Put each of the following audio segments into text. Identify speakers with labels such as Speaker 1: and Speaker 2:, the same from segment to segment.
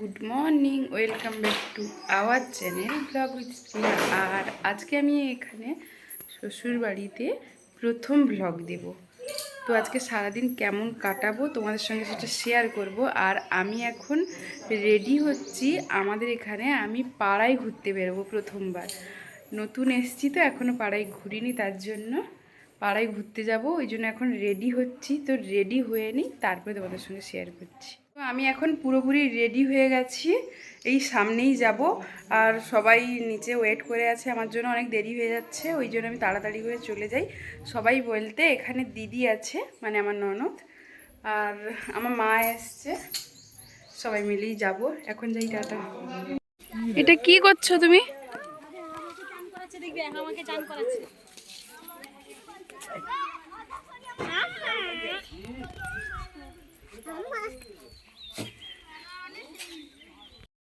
Speaker 1: Good morning welcome back to our channel blog with Sneha আর আজকে আমি এখানে শ্বশুর বাড়িতে প্রথম ব্লগ দেব। তো আজকে সারাদিন কেমন কাটাবো তোমাদের সঙ্গে সেটা শেয়ার করব। আর আমি এখন রেডি হচ্ছি, আমাদের এখানে আমি পাড়ায় ঘুরতে বেরোবো প্রথমবার। নতুন এসছি তো এখনও পাড়ায় ঘুরিনি তার জন্য। পাড়ায় ঘুরতে যাব ওই জন্য এখন রেডি হচ্ছি। তো রেডি হয়ে নিই তারপরে তোমাদের সঙ্গে শেয়ার করছি। তো আমি এখন পুরোপুরি রেডি হয়ে গেছি এই সামনেই যাব। আর সবাই নিচে ওয়েট করে আছে আমার জন্য অনেক দেরি হয়ে যাচ্ছে ওই জন্য আমি তাড়াতাড়ি করে চলে যাই। সবাই বলতে এখানে দিদি আছে মানে আমার ননদ আর আমার মা এসছে। সবাই মিলেই যাব এখন যাই টাটা। এটা কি করছ তুমি?
Speaker 2: চান করাচ্ছে দেখবি আমাকে চান করাচ্ছে।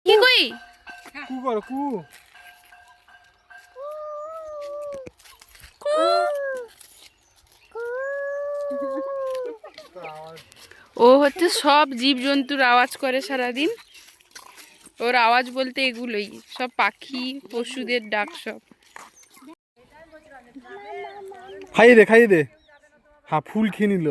Speaker 1: কি কই?
Speaker 3: কু করো কু।
Speaker 1: ও হচ্ছে সব জীবজন্তুর আওয়াজ করে সারাদিন। ওর আওয়াজ বলতে এগুলোই সব পাখি পশুদের ডাক সব।
Speaker 3: খাইয়ে দে খাইয়ে দে। হ্যাঁ ফুল খেয়ে নিল।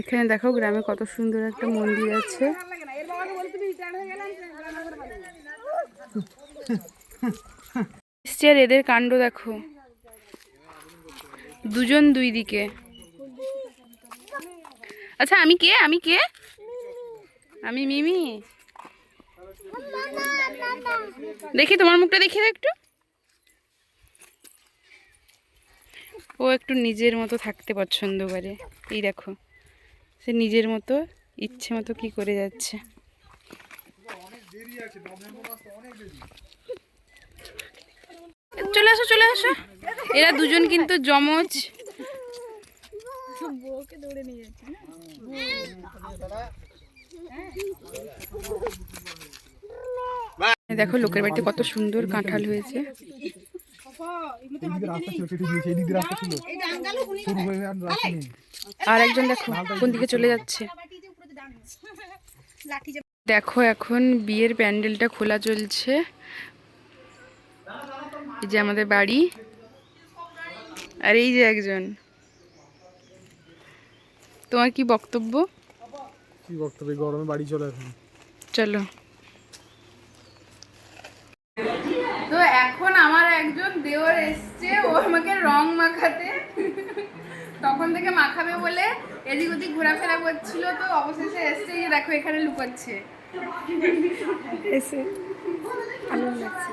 Speaker 1: এখানে দেখো গ্রামে কত সুন্দর একটা মন্দির আছে। আর এদের কাণ্ড দেখো। দুজন দুই দিকে। আচ্ছা আমি কে? আমি কে? আমি মিমি। দেখি, তোমার মুখটা দেখি একটু। ও একটু নিজের মতো থাকতে পছন্দ করে। এই দেখো, সে নিজের মতো, ইচ্ছে মতো কি করে যাচ্ছে। চলে আসো চলে আসো। এরা দুজন কিন্তু জমজ দেখো লোকের বাড়িতে কত সুন্দর কাঁঠাল হয়েছে।
Speaker 3: হয়ে আর
Speaker 1: একজন দেখো কোন দিকে চলে যাচ্ছে। দেখো এখন বিয়ের প্যান্ডেলটা খোলা চলছে। এই যে আমাদের বাড়ি। আর এই যে একজন। তোমার কি বক্তব্য?
Speaker 3: কি বক্তব্য? গরমে বাড়ি চলে এখন
Speaker 1: চলো। তো এখন আমার একজন দেওর এসছে ও আমাকে রং মাখাতে। তখন থেকে মাখাবে বলে এদিক ওদিক ঘোরাফেরা করছিল তো অবশেষে এসছে এই যে দেখো এখানে লুকাচ্ছে। এসে ভালো লাগছে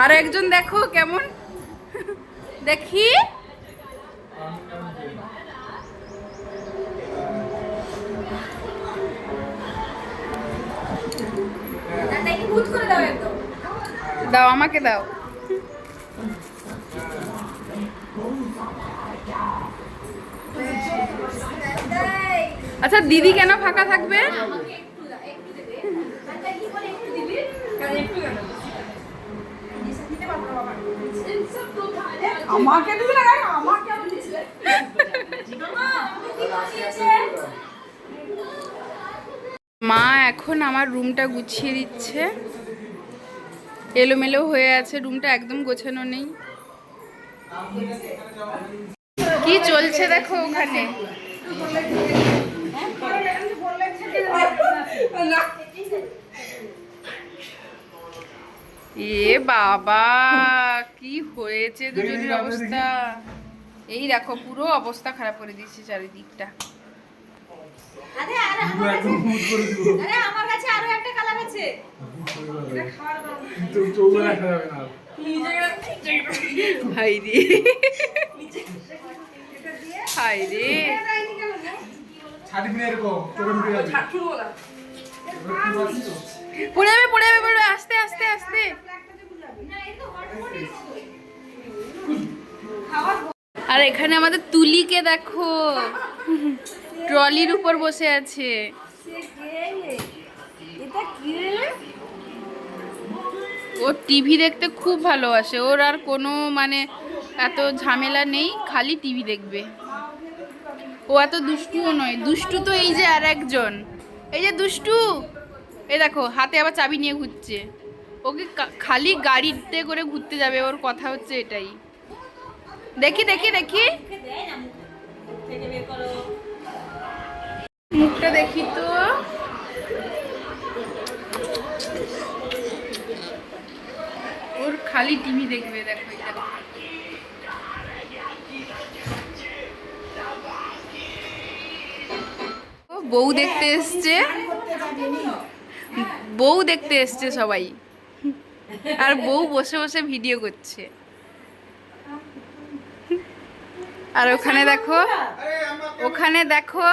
Speaker 1: আর একজন দেখো কেমন? দেখি। দাও আমাকে দাও। আচ্ছা দিদি কেন ফাঁকা থাকবে?
Speaker 2: আমাকে না? আমাকে
Speaker 1: মা এখন আমার রুমটা গুছিয়ে দিচ্ছে। এলোমেলো হয়ে আছে রুমটা একদম গোছানো নেই। কি চলছে দেখো ওখানে? এ বাবা কি হয়েছে দুজনের অবস্থা? এই দেখো পুরো অবস্থা খারাপ করে দিয়েছে চারিদিকটা।
Speaker 2: আমার কাছে আরও একটা কালার আছে।
Speaker 3: তো চৌবে রাখা যাবে না।
Speaker 1: হাই রে। হাই রে।
Speaker 3: এরকম
Speaker 1: পড়ে যাবে পড়ে যাবে আস্তে আস্তে আস্তে। আর এখানে আমাদের তুলিকে দেখো। ট্রলির উপর বসে আছে। ও টিভি দেখতে খুব ভালোবাসে। ওর আর কোনো মানে এত ঝামেলা নেই, খালি টিভি দেখবে। ও এত দুষ্টুও নয়। দুষ্টু তো এই যে আর একজন। এই যে দুষ্টু। এই দেখো, হাতে আবার চাবি নিয়ে ঘুরছে। ওকে খালি গাড়িতে করে ঘুরতে যাবে, ওর কথা হচ্ছে এটাই। দেখি দেখি দেখি। মুখটা দেখি তো। ওর খালি টিভি দেখবে, দেখো বউ দেখতে এসছে। বউ দেখতে এসছে সবাই। আর বউ বসে বসে ভিডিও করছে। আর ওখানে দেখো ওখানে দেখো,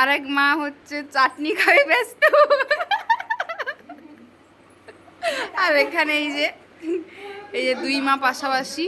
Speaker 1: আরেক মা হচ্ছে চাটনি খাবে ব্যস্ত। আর এখানে এই যে এই যে দুই মা পাশাপাশি